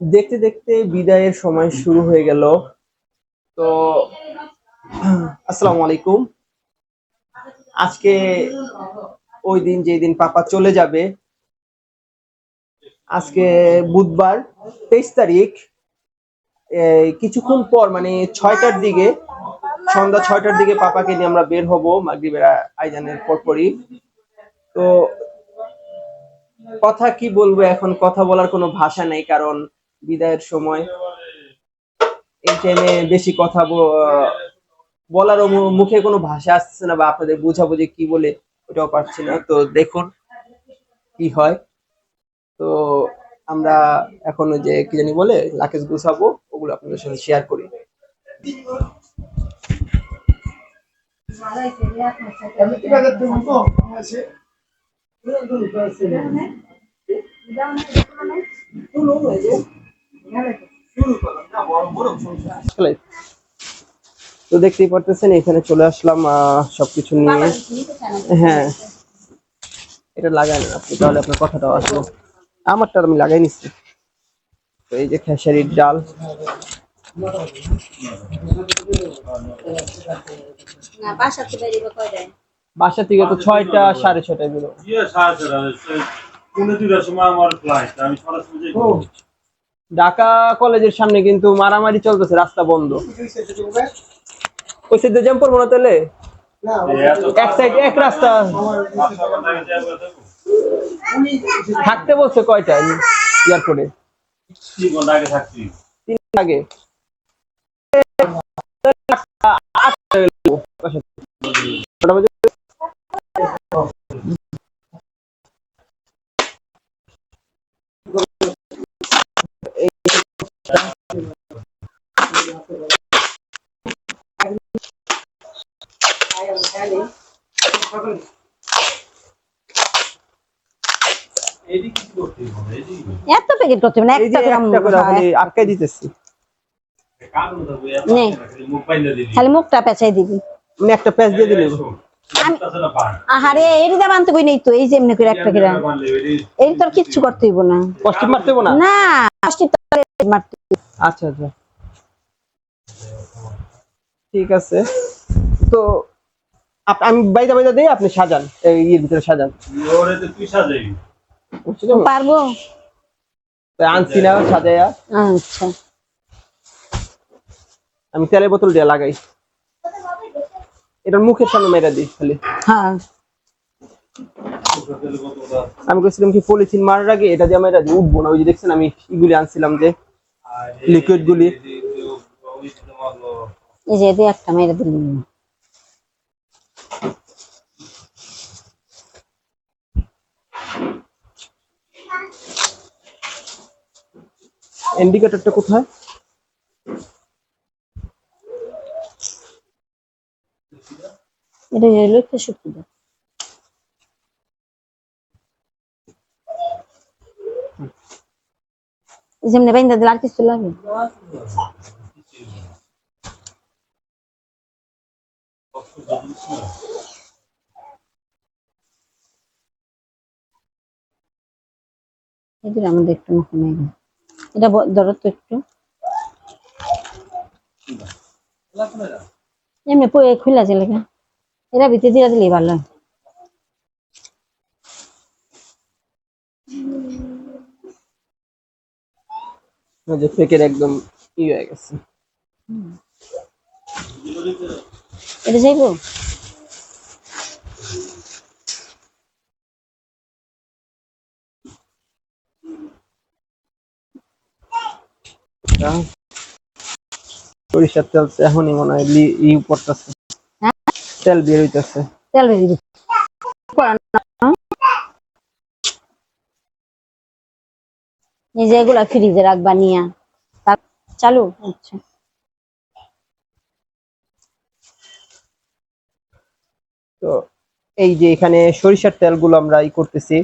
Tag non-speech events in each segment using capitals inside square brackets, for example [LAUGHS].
দেখতে দেখতে বিদায়ের সময় শুরু হয়ে গেল। তো, আসসালামু আলাইকুম। আজকে ওই দিন যেই দিন পাপা চলে যাবে, আজকে বুধবার তেইশ তারিখ কিছুক্ষণ পর মানে ছয়টার দিকে, সন্ধ্যা ছয়টার দিকে পাপাকে নিয়ে আমরা বের হব মাগরিবের আইজানের পরপরই। তো, কথা কি বলব এখন? কথা বলার কোনো ভাষা নেই, কারণ বিদায়ের সময়। এই টাইমে বেশি কথা ব- বলারও মু- মুখে কোনো ভাষা আসছে না বা আপনাদের বুঝাবো যে কি বলে ওটাও পারছি না। তো দেখুন কি হয়। তো আমরা এখন যে কি জানি বলে লাকেজ গুছাবো, ওগুলো আপনাদের সাথে শেয়ার করি। চলে। তো দেখতেই পারতেছেন এখানে চলে আসলাম আহ, সবকিছু নিয়ে। হ্যাঁ। এটা লাগাই না আপনি তাহলে আপনার কথাটাও আসলো। আমারটা আমি লাগাই নিচ্ছি। তো এই যে খেসারির ডাল। বাসা থেকে তো ছয়টা সাড়ে ছয়টায় বেরো ইয়ে ছটা সময় আমার ফ্লাইট আমি যাই ঢাকা কলেজের সামনে কিন্তু মারামারি চলতেছে, রাস্তা বন্ধ। ওই সাইডে জ্যাম পড়ব না তাহলে? এক সাইড এক রাস্তা। থাকতে বলছে কয়টা এয়ারপোর্টে? তিন আগে? প্যাকেট করতে হবে না একটা করে আটকাই দিতেছি। খালি মুখটা পেঁচাই দিবি। মানে একটা প্যাচ দিয়ে দিলে আহারে এরি দাম আনতে কই নেই তো এই যে এমনি করে একটা করে। এই তোর কিচ্ছু করতে হইব না। কষ্টিপ মারতে হব না? না কষ্টি মারতে আচ্ছা আচ্ছা। ঠিক আছে। তো আমি বাইদা বাইদা দিই আপনি সাজান। এই ইয়ের ভিতরে সাজান। ওরে তুই সাজাই পারব। আনছি না সাজাইয়া আচ্ছা। আমি তেলের বোতল দিয়ে লাগাই। এটার মুখের সামনে মেরা দিই খালি। হ্যাঁ। আমি কইছিলাম কি পলিথিন মারার আগে এটা দিয়ে মেরা দিই উঠবো না। ওই যে দেখছেন আমি ইগুলি আনছিলাম যে লিকুইড গুলি। এই যে একটা মেরে দিলি ইন্ডিকেটরটা কোথায়? এটা লক্ষ্য শক্তি দাও এই যে এমনি বাইন্দা দিলে আর কিছু লাগে এদের আমাদের একটু মুখে মেঘ এটা ধরো তো একটু। এমনি পয়ে খুলে আছে লেখা এরা ভিতরে দিয়ে দিলেই ভালো যে একদম ই হয়ে গেছে। এটা যাইবো? সরিষার তেল এখনই মনে হয় ই পড়তেছে। হ্যাঁ? তেল বের হইতেছে। তেল এই যে এগুলা ফ্রিজে রাখবা নিয়া। চালু? আচ্ছা। তো এই যে এখানে সরিষার তেলগুলো আমরা ই করতেছি।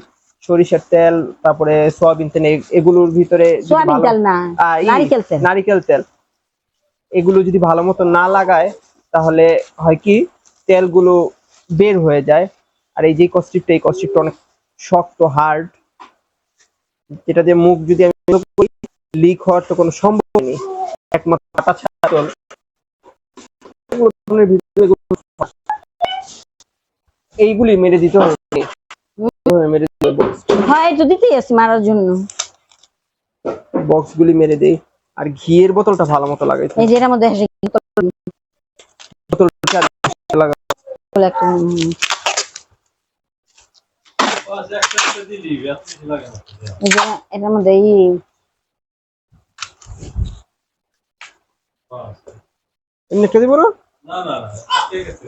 সরিষার তেল তারপরে সয়াবিন তেল এগুলোর ভিতরে নারিকেল তেল। নারিকেল তেল। এগুলো যদি ভালো মতো না লাগায় তাহলে হয় কি তেলগুলো বের হয়ে যায়। আর এই যে কস্টিপটা এই কস্টিপটা অনেক শক্ত হার্ড যেটা দিয়ে মুখ যদি আমি লিক হওয়ার তো কোনো সম্ভব নেই। একমাত্র কাটা ছাড়া চল। এইগুলি মেরে দিতে হবে এইভাবে মেরে দিতে বক্স হয় তো দিতেই আছি মারার জন্য। বক্স গুলি মেরে দেই। আর ঘিয়ের বোতলটা ভালো মতো লাগাইতে। এই যে এটার মধ্যে এসে কি বোতলটা লাগা এটার মধ্যে। এমনি একটা দিব না? না না না ঠিক আছে।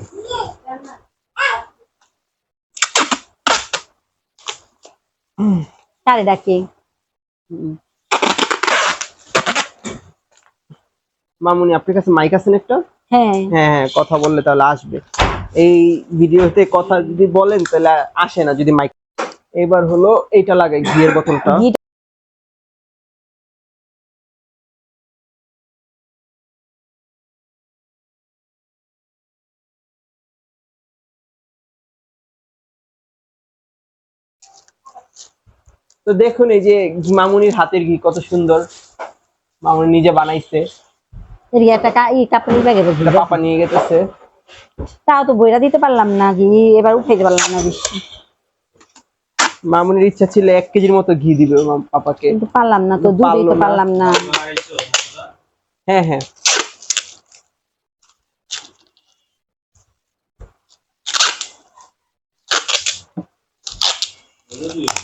কারে ডাকি মামুনি আপনার কাছে মাইক আছেন একটা? হ্যাঁ। হ্যাঁ হ্যাঁ কথা বললে তাহলে আসবে। এই ভিডিওতে কথা যদি বলেন তাহলে আসে না যদি মাইক এবার হলো এইটা লাগাই ঘিয়ের বোতলটা। তো দেখুন এই যে মামুনির হাতের ঘি কত সুন্দর। মামুনি নিজে বানাইছে। এর একটা ই ব্যাগে। পাপা নিয়ে গেতেছে। তাও তো বইরা দিতে পারলাম না ঘি এবার উঠাইতে পারলাম না বেশি। মামুনির ইচ্ছা ছিল এক কেজির মতো ঘি দিবে পাপাকে। কিন্তু পারলাম না তো দুধ দিতে পারলাম না। হ্যাঁ হ্যাঁ। বুঝলি বুঝান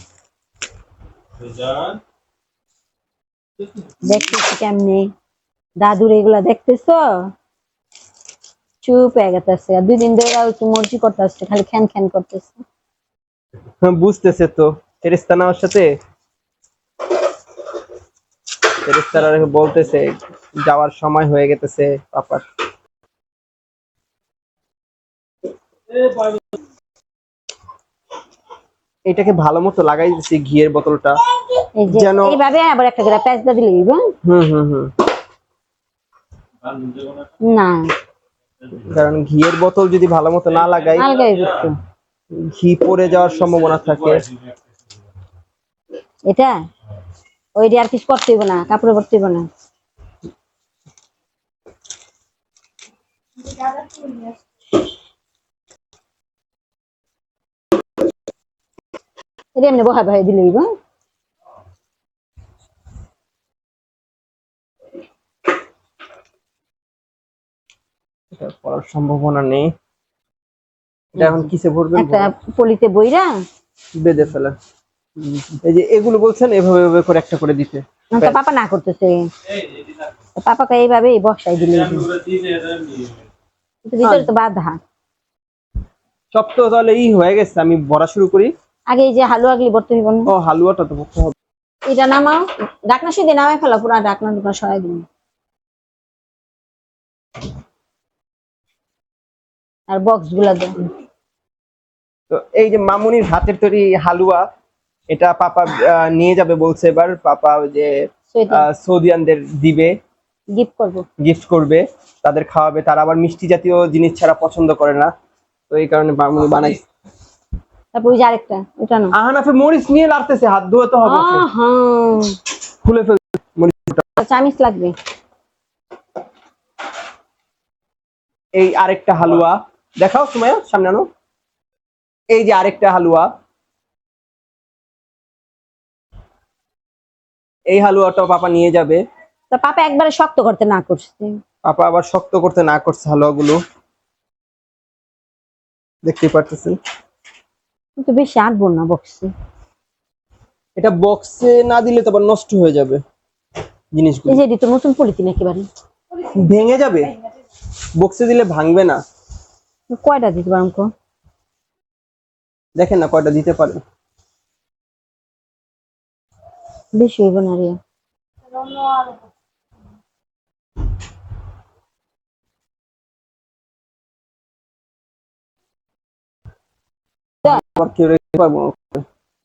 দেখতেছি কেমনে। দাদুর এগুলা দেখতেছো? চুপ হয়ে গেছে আর দুই দিন ধরে একটু মর্জি করতেছে খালি খ্যান খ্যান করতেছে। হ্যাঁ, বুঝতেছে তো। ফেরেস্তা নেওয়ার সাথে? ফেরেস্তারা বলতেছে যাওয়ার সময় হয়ে গেতেছে পাপার। এটাকে ভালো মতো লাগাই দিচ্ছি ঘিয়ের বোতলটা। যেন- এইভাবে আবার একটা করে প্যাঁচদা দিলে হইবো। হুম হুম হুম। না। কারণ ঘিয়ের বোতল যদি ভালো মতো না লাগাই ঘি পড়ে যাওয়ার সম্ভাবনা থাকে। এটা? ওই দিয়ে আর কিছু করতে না কাপড়ে হইব না। এটা এমনি বহা বহাই দিলে এটা পড়ার সম্ভাবনা নেই। এটা এখন কিসে ভরবেন একটা পলিতে বইরা? বেঁধে ফেলেন এই যে এগুলো বলছেন এভাবে এভাবে করে একটা করে দিতে। পাপা না করতেছে। পাপাকে এইভাবে বসাই দিলে। ভিতরে তো বাধা। সব তো তাহলে ই হয়ে গেছে আমি ভরা শুরু করি। আগে এই যে হালুয়া গলি ভরতে হইব ও হালুয়াটা তো ভরতে হবে। এটা নামাও। ডাকনা শুধু নামাই ফেলা পুরা ডাকনা দুকনা সরাই দিন আর বক্সগুলা দেন তো এই যে মামুনির হাতের তৈরি হালুয়া এটা পাপা নিয়ে যাবে বলছে এবার। পাপা ওই যে সৌদিয়ানদের দিবে গিফট করবে। গিফট করবে তাদের খাওয়াবে। তারা আবার মিষ্টি জাতীয় জিনিস ছাড়া পছন্দ করে না। তো এই কারণে মামুনি বানাই তারপর ওই যে আরেকটা ওটা না আহানাফে মরিচ নিয়ে লাড়তেছে হাত ধুয়ে তো হবে খুলে ফেল মরিচ চামিচ লাগবে। এই আরেকটা হালুয়া। দেখাও সুমাইয়া সামনে আনো। এই যে আরেকটা হালুয়া। এই হালুয়াটাও পাপা নিয়ে যাবে। তা পাপা একবারে শক্ত করতে না করছে। পাপা আবার শক্ত করতে না করছে হালুয়াগুলো। দেখতেই পারতেছেন? কিন্তু বেশি আটবো না বক্সে এটা বক্সে না দিলে তো আবার নষ্ট হয়ে যাবে জিনিসগুলো। এই যে তো নতুন পলিথিন একেবারে। ভেঙে যাবে? বক্সে দিলে ভাঙবে না? কয়টা দিতে পারো আমাকে? দেখেন না কয়টা দিতে পারে। বেশি হইব না রিয়া আবার কেউ রেখে পারব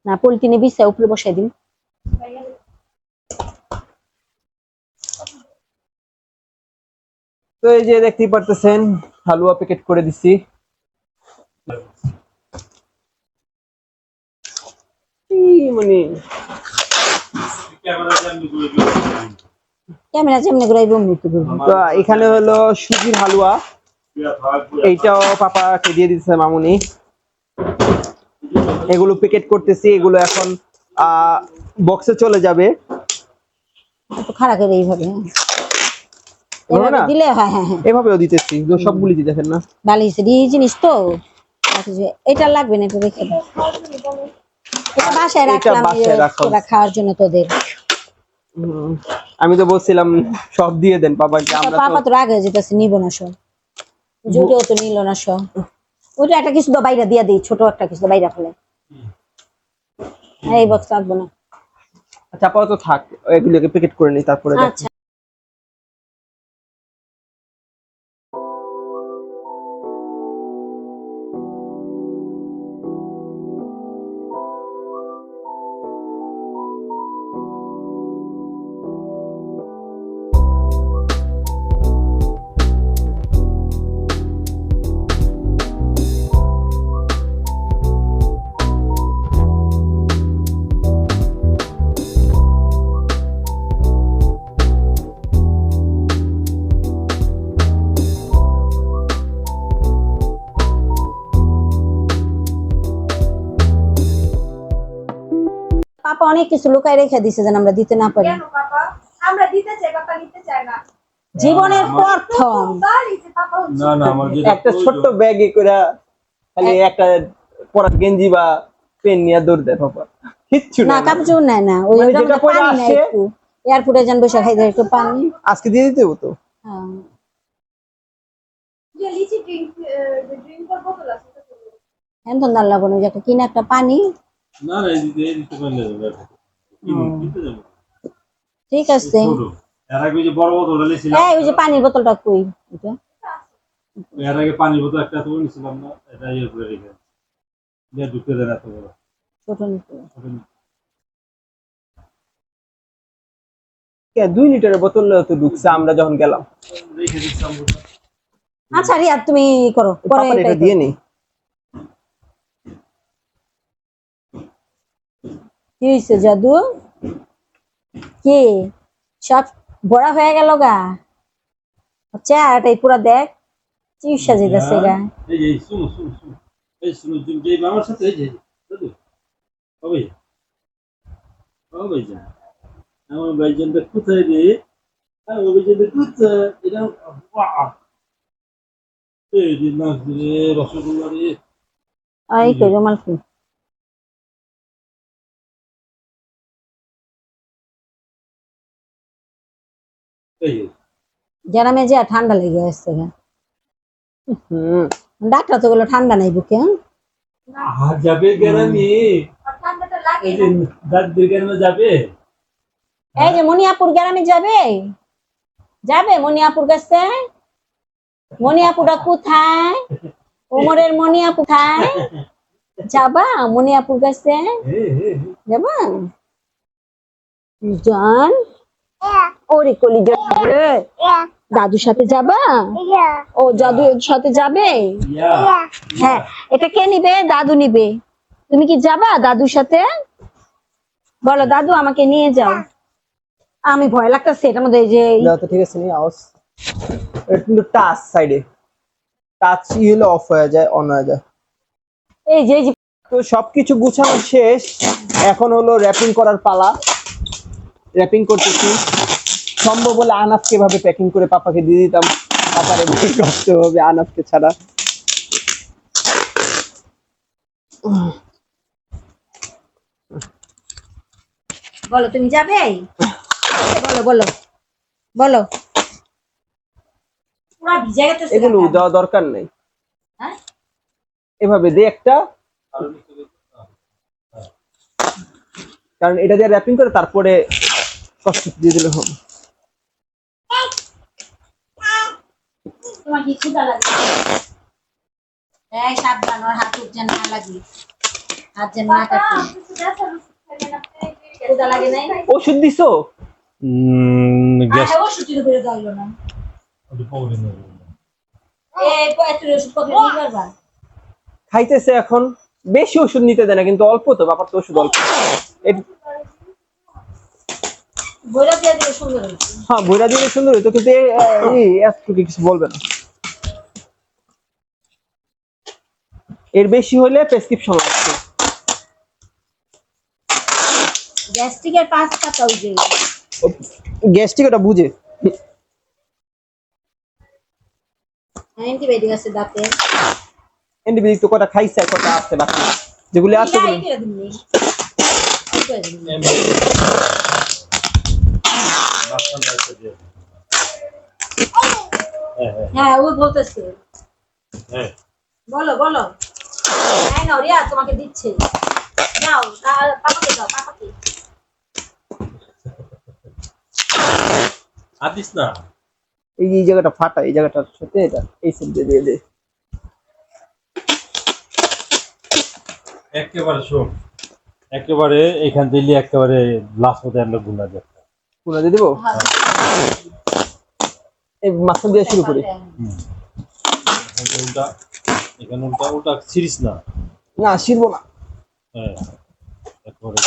না। পলিথিনে বিছায় উপরে বসাই দিন তো এই যে দেখতেই পারতেছেন হালুয়া প্যাকেট করে দিছি। মানে? ক্যামেরা যেমনি করে বমি তো এখানে হলো সুজির হালুয়া। এইটাও পাপাকে দিয়ে দিচ্ছে মামুনি। এগুলো প্যাকেট করতেছি এগুলো এখন বক্সে চলে যাবে। একটু খাড়া করে এইভাবে? দিলে হ্যাঁ হ্যাঁ হ্যাঁ এভাবেও দিতেছি তো সবগুলি দিতেছেন না। ভালো হয়েছে এই জিনিস তো? এটা লাগবে না এটা রেখে দাও। এটা বাসায় রাখলাম বাসায় যে রাখো। তোরা খাওয়ার জন্য তোদের। আমি তো বলছিলাম সব দিয়ে দেন পাপাকে আমরা পাপা তো রাগ যেতেছে নিব না সব। জুটেও তো নিল না সব। ওইটা একটা কিছু তো বাইরে দিয়ে দিই ছোট একটা কিছু বাইরে ফেলে। এই বক্স রাখব না। আচ্ছা আপাতত থাক এগুলোকে প্যাকেট করে নিই তারপরে আচ্ছা। পাপা অনেক কিছু লুকায় রেখে দিছে যেন আমরা দিতে না পারি। আমরা দিতে চাই পাপা নিতে চায় না। জীবনের প্রথম তাই যে পাপা হচ্ছে না না আমার একটা ছোট্ট ব্যাগে করে খালি একটা পরা গেঞ্জি বা পেন নিয়ে দৌড় দেয় পাপা। কিচ্ছু না না কাপড় নাই না। ওই মানে যেটা পরে আসে- এয়ারপোর্টে যান বসে খাইতে একটু পানি। আজকে দিয়ে দিতে হতো। হ্যাঁ। লিচি ড্রিঙ্ক তো। এখন দাঁড় একটা কিনা একটা পানি। না না এই দিতে পারলে হবে দিতে যাব ঠিক আছে। এর আগে যে বড় বোতল নিয়েছিলাম এই ওই যে পানির বোতলটা কই? এটা? এর আগে পানির বোতল একটা তো নিয়েছিলাম না এটা ইয়ে করে রেখে। দিয়ে ঢুকে দেন এত বড়। ছোট নিতে। ছোট নি- কে, দুই লিটারের বোতল তো ঢুকছে আমরা যখন গেলাম। রেখে আচ্ছা রিয়া তুমি করো পরে দিয়ে নেই কি হয়েছে জাদু? কি? সব বড়া হয়ে গেল গা। চেহারাটাই পুরা দেখ চিকিৎসা যেতেছে গা। এই শুনো যে যে আমার আমার ভাইজানটা কোথায় রে? আমার ভাইজানটা কোথায়? এটা এই রসগোল্লা রে কই রুমাল এই যে। গ্রামে যে ঠান্ডা লেগে আসছে হুম। ডাক্তার তো বলে ঠান্ডা নাই বুকে হ্যাঁ? আর যাবে গ্রামে? ঠান্ডাটা লাগে এই যে দাদির গ্রামে যাবে? এই যে মনিয়াপুর গ্রামে যাবে? যাবে মনিয়াপুর কাছে মনিয়াপুরটা কোথায়? ওমরের মনিয়াপুর কোথায়? যাবা? মনিয়াপুর কাছে হে হে হে। যাবা? জান। ওরে কলি দাদুর সাথে যাবা? ও দাদুর সাথে যাবে? হ্যাঁ এটা কে নিবে? দাদু নিবে। তুমি কি যাবা দাদুর সাথে? বলো দাদু আমাকে নিয়ে যাও। আমি ভয় লাগতেছে এটার মধ্যে এই যে ঠিক আছে নি আওয়াজ এটা কিন্তু টাচ সাইডে টাচ ই হলে অফ হয়ে যায় অন হয়ে যায়। এই যে এই যে তো সবকিছু গুছানো শেষ। এখন হলো র্যাপিং করার পালা। র্যাপিং করতেছি। সম্ভব হলে আনাফকে ভাবে প্যাকিং করে পাপাকে দিয়ে দিতাম। পাপারে বেশি কষ্ট হবে আনাফকে ছাড়া। বলো তুমি যাবে? বলো বলো বলো। পুরা ভিজে গেছে এগুলো দেওয়া দরকার নেই। হ্যাঁ? এভাবে দে একটা কারণ এটা দিয়ে র্যাপিং করে তারপরে কষ্ট দিয়ে দিলে হবে। তোমার কি ক্ষুধা লাগে? এই সাবধান ওর হাত উঠছে না লাগে। হাত যেন না কাটে। কিছু ব্যথা খাবেন আপনি ক্ষুধা লাগে নাই? ওষুধ দিছো? গ্যাস দাইলো না। খাইতেছে এখন। বেশি ওষুধ নিতে দেয় না কিন্তু অল্প তো ব্যাপার তো ওষুধ অল্প। দিয়ে সুন্দর হ্যাঁ বইরা দিলে সুন্দর হইতো কিন্তু এই এতটুকু কিছু বলবে না। এর বেশি হলে প্রেসক্রিপশন লাগছে গ্যাস্ট্রিকের পাঁচ পাতা গ্যাস্ট্রিক ওটা বুঝে। অ্যান্টিবায়োটিক আছে দাঁতে। অ্যান্টিবায়োটিক তো কটা খাইছে কটা আছে বাকি। যেগুলি আছে এটা ওগুলি- এটা দিমনি এটা দিমনি মাঝখানে একটা দিয়ে দিন। হ্যাঁ হ্যাঁ হ্যাঁ ও বলতেছে। হ্যাঁ। বলো বলো। হ্যাঁ না রিয়া তোমাকে দিচ্ছে। নাও পাপাকে দাও পাপাকে আদিস না। এই যে এই জায়গাটা ফাটা এই জায়গাটার সাথে এটা এই সাইড দিয়ে দে। একেবারে শোন একেবারে এখান থেকে একেবারে লাস্ট মধ্যে আমরা গুণা যাবে পুরো দিয়ে দেবো? হ্যাঁ। এই মাছটা দিয়ে শুরু করি। উল্টা এখানে উল্টা উল্টা সিরিজ না। না শিরবো না। হ্যাঁ। একেবারে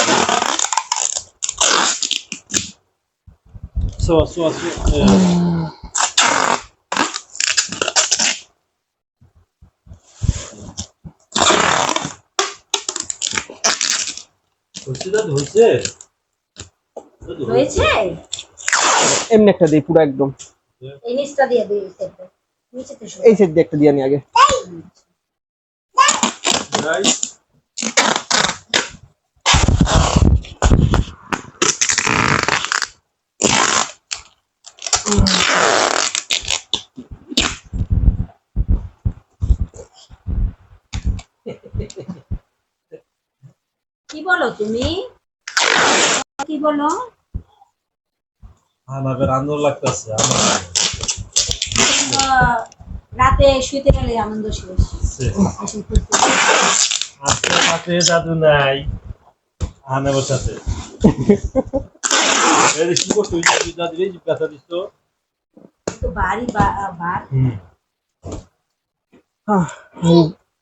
হচ্ছে হয়েছে এমনি একটা দিই পুরো একদম। এই নিচটা দিয়ে দিই এই সাইডটা নিচে তো এই সাইড দিয়ে একটা দিয়ে নি আগে। কি বলো তুমি? কি বলো? আনন্দ লাগতেছে রাতে শুইতে গেলে আনন্দ শেষ। আজকে সাথে দাদু নাই আনাবার সাথে [LAUGHS] এই কি করছ ওই যে দাদু এই কথা দিস তো বাড়ি বার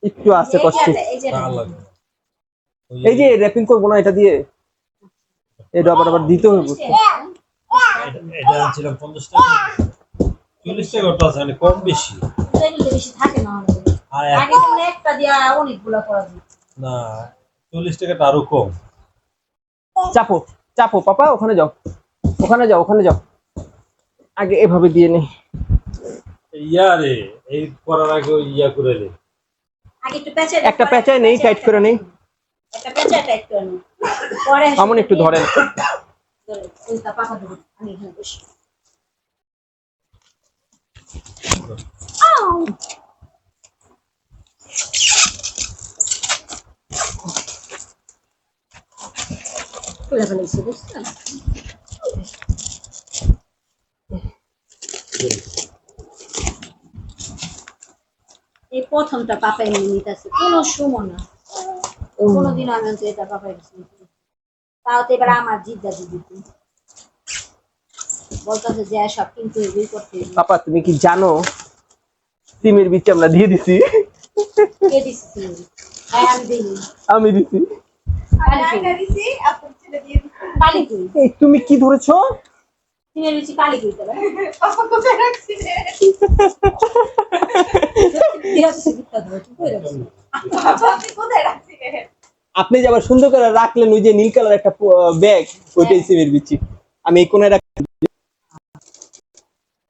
একটু আছে কষ্ট। এই যে র্যাপিং করব না এটা দিয়ে? এটা আবার আবার দিতে হবে বুঝছ? এটা- আনছিলাম পঞ্চাশ টাকা। চল্লিশ টাকা ওটা আছে মানে কম বেশি। বেশি থাকে না আর আগে যেমন একটা দিয়া অনেকগুলো করা না চল্লিশ টাকাটা আরও কম। চাপো চাপো পাপা ওখানে যাও। ওখানে যাও ওখানে যাও। আগে এভাবে দিয়ে নে। ইয়া রে এই করার আগে ওই ইয়া করে আগে একটু পেঁচায় নেই, টাইট করে নেই। একটা পেঁচাই টাইট করে নেই পরে আমন একটু ধরেন। এই প্রথমটা পাপাই নিয়ে নিতেছে কোনো সময় না কোনোদিন আমি এটা পাপাই গেছি তাও তো এবার আমার জিদ্দা দিদি বলতেছে যে সব কিন্তু এগুলোই করতে। পাপা তুমি কি জানো? সিমের বিচে আমরা দিয়ে দিছি। কে দিছি? হ্যাঁ আমি দিছি। আমি দিছি তুমি কি ধরেছো? কোথায় রাখছি আপনি যে আবার সুন্দর করে রাখলেন ওই যে নীল কালার একটা ব্যাগ ওইটাই সিমের বিচি আমি এই কোনায় রাখ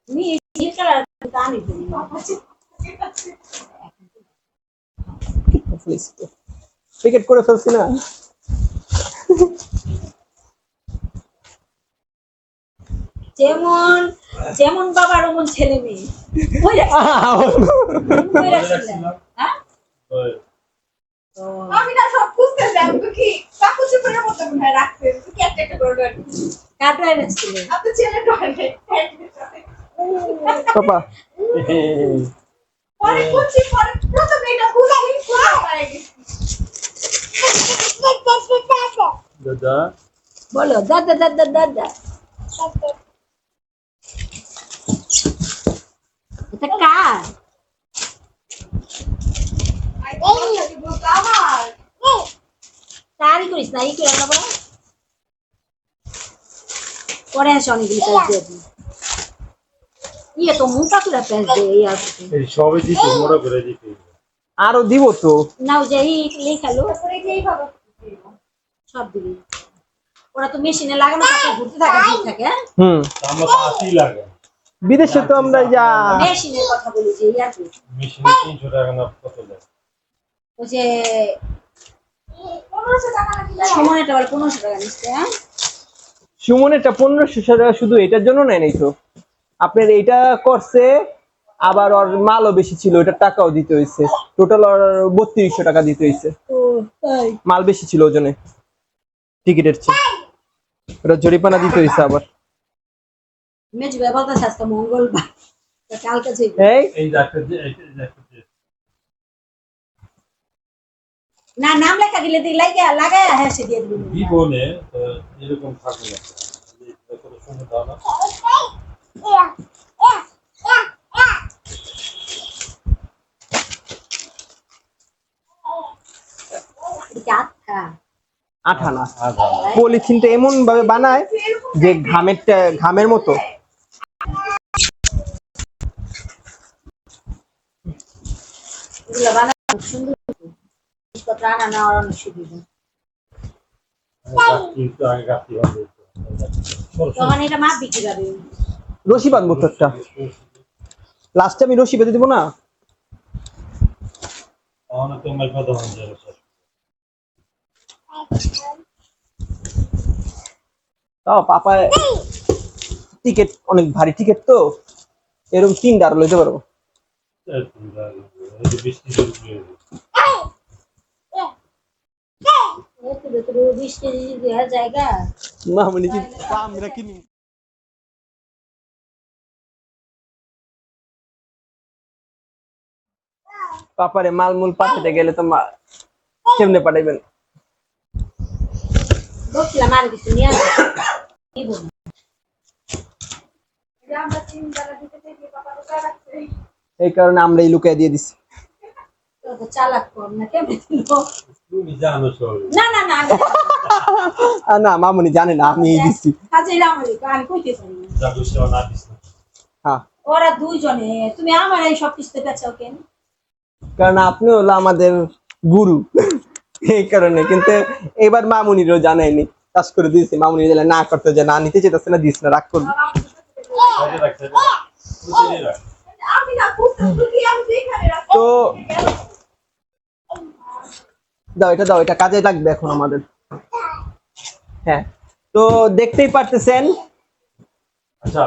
তুমি নীল কালার আমি দিই টিকেট করে ফেলছি না। যেমন যেমন বাবার ওমন ছেলে মেয়ে। আমি না সব খুঁজতেছি আমি তো কি কাকু চিপড়ের মতো মনে হয় রাখছে কি একটা একটা করে ডয়ার কাটায় রাখছিলে আপনার ছেলে ডয়ারে পাপা। পরে খুঁজছি পরে প্রথমে এটা খুঁজালি খুঁজা পারে গেছি। দাদা। বলো দাদা দাদা দাদা। এটা কার? করিস না করে পরে এসে অনেকগুলি প্যাঁচ দিয়ে দিই। ইয়ে তো মোটা করে প্যাঁচ দিয়ে এই আর এই সবে দিতে মোড়া করে দিতে আরও দিব তো। না ওই যে এই লেখালো সব দিবি। ওরা তো মেশিনে লাগানো থাকে ঘুরতে থাকে ঘুরতে থাকে হ্যাঁ? হুম। আমরা তো আশি লাগে। বিদেশে তো আমরা যা মেশিনের কথা বলি যে মেশিনে তিনশো টাকা না কত লাগে ওই যে পনেরোশো টাকা নাকি লাগে। সময়টা বলে পনেরোশো টাকা নিচ্ছে হ্যাঁ? সুমনেরটা পনেরোশো টাকা শুধু এটার জন্য নেয় নাই তো? আপনার এটা করছে আবার ওর মালও বেশি ছিল ওটার টাকাও দিতে হয়েছে টোটাল ওর বত্রিশশো টাকা দিতে হয়েছে মাল বেশি ছিল ওজনে। টিকিটের চেয়ে। ওটা জরিপানা দিতে হয়েছে আবার। মেজু মঙ্গলবার কালকে এই এই ডাক্তার না নাম লেখা দিলে দিই লাগে লাগায় হ্যাঁ সে দিয়ে দিবি। জীবনে এরকম থাকবে না। পলিথিনটা এমন ভাবে বানায় যে ঘামেরটা ঘামের মতো। সুন্দর। নেওয়ার অনেক সুবিধা। তখন এটা রশি বাঁধবো তো একটা। লাস্টে আমি রশি বেঁধে দিব না? হয়ে তাও পাপা টিকিট অনেক ভারী টিকিট তো। এরকম তিনটা আরও লইতে পারব। বৃষ্টি শুরু হয়ে গেছে। একটু ভেতরে বিশ কেজি দেওয়ার জায়গা মামনি কি আমরা কিনি পাপারে মালমূল পাঠাতে গেলে তো মা কেমনে পাঠাইবেন বলছিলাম আর কিছু নিয়ে আসবে নিব না। এই যে আমরা তিন বেলা দিতে চাই, যে বাবা রোজা রাখছে। এই কারণে আমরা এই লুকাই দিয়ে দিছি তো তো চালাক কম না কেমন তুমি জানো সব না না না আমি- আর না মামনি জানে না আমি দিছি পারি না হ্যাঁ ওরা দুইজনে তুমি আমার এই সব পেছাও কেন কারণ আপনি হলো আমাদের গুরু এই কারণে কিন্তু এবার মামুনিরও জানাইনি চাষ করে দিয়েছি মামুনি দিলে না করতে যে না নিতে চেতেছে না দিস না রাগ করবি সাইডে রাখ সাইডে রাখ সাইডে রাখ আমি না বুঝতে বুঝি আমি যেখানে রাখছি তো দাও এটা দাও এটা কাজে লাগবে এখন আমাদের। হ্যাঁ তো দেখতেই পারতেছেন। আচ্ছা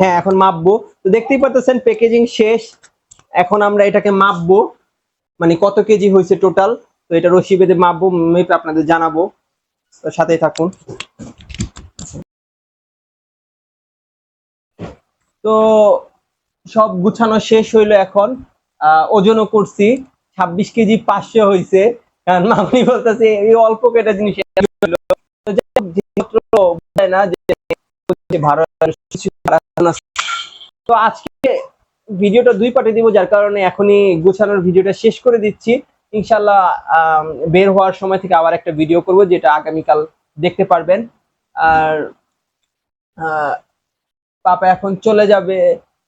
হ্যাঁ এখন মাপবো। তো দেখতেই পারতেছেন প্যাকেজিং শেষ। এখন আমরা এটাকে মাপবো। মানে কত কেজি হয়েছে টোটাল তো এটা রশি বেঁধে মাপবো মেপে আপনাদের জানাব। তো সাথেই থাকুন। তো সব গুছানো শেষ হইল এখন। আহ, ওজনও করছি। ছাব্বিশ কেজি পাঁচশো হয়েছে কারণ মামনি বলতেছে, এই অল্প কেটা জিনিস তো আজকে ভিডিওটা দুই পার্টে দিব, যার কারণে এখনই গোছানোর ভিডিওটা শেষ করে দিচ্ছি। ইনশাল্লাহ বের হওয়ার সময় থেকে আবার একটা ভিডিও করব, যেটা আগামীকাল দেখতে পারবেন। আর পাপা এখন চলে যাবে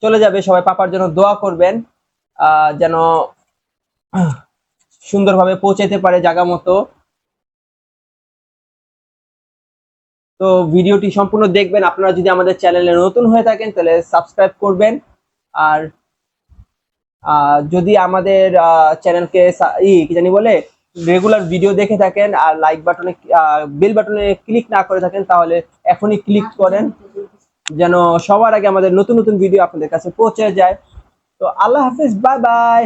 চলে যাবে। সবাই পাপার জন্য দোয়া করবেন যেন সুন্দরভাবে পৌঁছাইতে পারে জায়গা মতো। তো ভিডিওটি সম্পূর্ণ দেখবেন। আপনারা যদি আমাদের চ্যানেলে নতুন হয়ে থাকেন, তাহলে সাবস্ক্রাইব করবেন। আর যদি আমাদের চ্যানেলকে ই, কি জানি বলে, রেগুলার ভিডিও দেখে থাকেন আর লাইক বাটনে বেল বাটনে ক্লিক না করে থাকেন, তাহলে এখনই ক্লিক করেন। যেন সবার আগে আমাদের নতুন নতুন ভিডিও আপনাদের কাছে পৌঁছে যায়। তো আল্লাহ হাফিজ বাই বাই